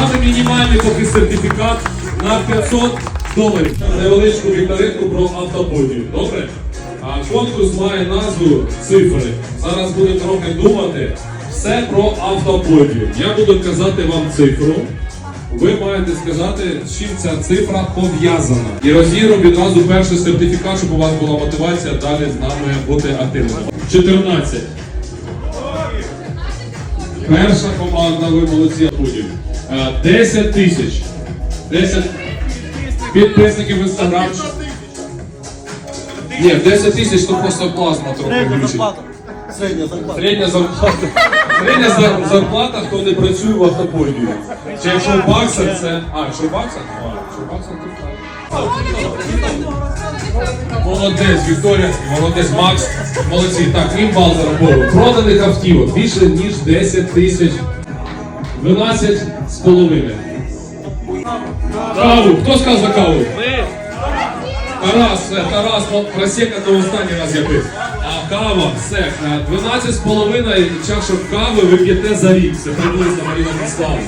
Саме мінімальний поки сертифікат на 500 доларів. Невеличку вікторинку про автоподію. Добре? А конкурс має назву цифри. Зараз будемо трохи думати. Все про автоподію. Я буду казати вам цифру. Ви маєте сказати, з чим ця цифра пов'язана. І розіграв відразу перший сертифікат, щоб у вас була мотивація далі з нами бути активними. 14. Перша команда, ви молодці будів. 10 тисяч. 10 підписників в інстаграм. Ні, 10 тисяч то просто плазма трохи включить. Средняя зарплата. Середня зарплата. Середня зар- зарплата, хто не працює в автоподію. Чи якщо баксах, це. А, якщо баксах? А, якщо баксах, то так. Молодець, Вікторія, молодець, Макс, молодці. Так, крім бал зараховую. Проданих автівок більше ніж 10 тисяч. 12 з половиною. Каву, хто сказав за каву? Тарас, Тарас, ну, просека то останній раз я пив. А кава, все, е, 12 з половиною чашок кави ви п'єте за рік. Це приблизно Маріна Міслава.